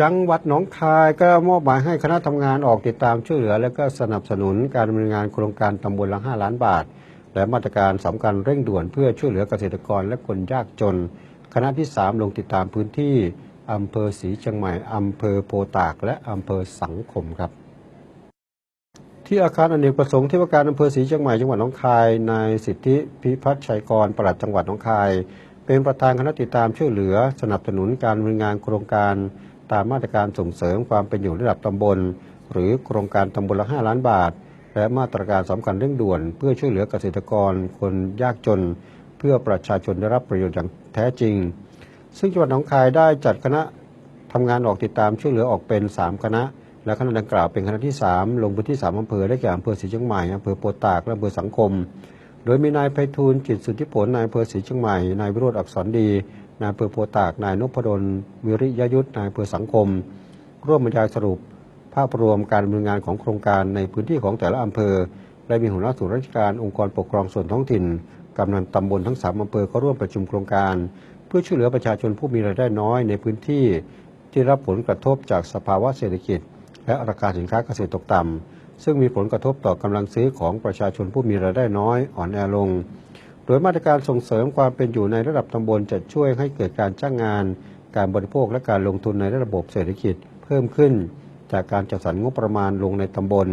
จังหวัดหนองคายก็มอบหมายให้คณะทำงานออกติดตามช่วยเหลือ และก็สนับสนุนการดำเนินงานโครงการตำบลละ 5 ล้านบาท และมาตรการสำคัญเร่งด่วนเพื่อช่วยเหลือเกษตรกรและคนยากจน คณะที่ 3 ลงติดตามพื้นที่อำเภอศรีเชียงใหม่อำเภอโพตาก และอำเภอสังคมครับ ที่อาคารอเนกประสงค์ที่ว่าการอำเภอศรีเชียงใหม่จังหวัดหนองคายนายสิทธิพิพัฒน์ชัยกรปลัดจังหวัดหนองคาย เป็นประธานคณะติดตามช่วยเหลือ สนับสนุนการดำเนินงานโครงการ ตามมาตรการส่งเสริมความเป็นอยู่ระดับตำบล หรือโครงการตำบลละ 5 ล้านบาท และมาตรการสำคัญเร่งด่วน เพื่อช่วยเหลือเกษตรกร คนยากจน เพื่อประชาชนได้รับประโยชน์อย่างแท้จริง ซึ่งจังหวัดหนองคายได้จัดคณะทำงานออกติดตามช่วยเหลือออกเป็น 3 คณะ และคณะดังกล่าวเป็นคณะที่ 3 ลงพื้นที่ 3อำเภอได้แก่อำเภอศรีเชียงใหม่อำเภอโพตากและอำเภอสังคม โดยมีนายไพฑูรย์จิตสุทธิผลนายอำเภอศรีเชียงใหม่นายวิโรธอักษรดี นายอำเภอโพตาก นายนพดลวิริยยุทธนายอำเภอสังคม ร่วมบรรยายสรุป ภาพรวมการดำเนินงานของโครงการในพื้นที่ของแต่ละอำเภอ และมีหัวหน้าส่วนราชการองค์กรปกครองส่วนท้องถิ่นกำนันตำบลทั้งสามอำเภอก็ร่วมประชุมโครงการ เพื่อช่วยเหลือประชาชนผู้มีรายได้น้อยในพื้นที่ ที่รับผลกระทบจากสภาวะเศรษฐกิจ และราคาสินค้าเกษตรตกต่ำซึ่งมีผลกระทบต่อกำลังซื้อของประชาชนผู้มีรายได้น้อยอ่อนแอลง โดยมาตรการส่งเสริมความเป็นอยู่ในระดับตำบลจะช่วยให้เกิดการจ้างงาน การบริโภคและการลงทุนในระบบเศรษฐกิจเพิ่มขึ้น จากการจัดสรรงบประมาณลงในตำบล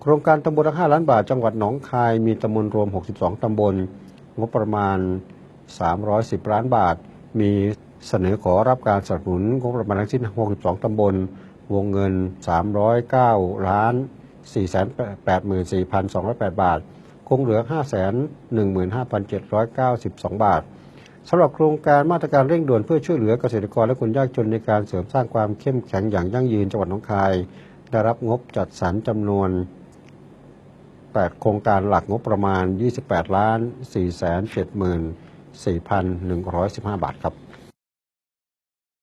โครงการตำบลละ5ล้านบาทจังหวัดหนองคายมีตำบลรวม 62 ตำบล งบประมาณ 310 ล้านบาท มีเสนอขอรับการสนับสนุนงบประมาณทั้งสิ้น 62 ตำบล วงเงิน 309 ล้าน 484,208 บาท คงเหลือ 515,792 บาทสำหรับโครงการมาตรการเร่งด่วนเพื่อช่วยเหลือเกษตรกรและคนยากจนในการเสริมสร้างความเข้มแข็งอย่างยั่งยืนจังหวัดหนองคาย ได้รับงบจัดสรรจำนวน 8 โครงการหลักงบประมาณ 28 ล้าน 4 7 4 1 1 5 บาทครับ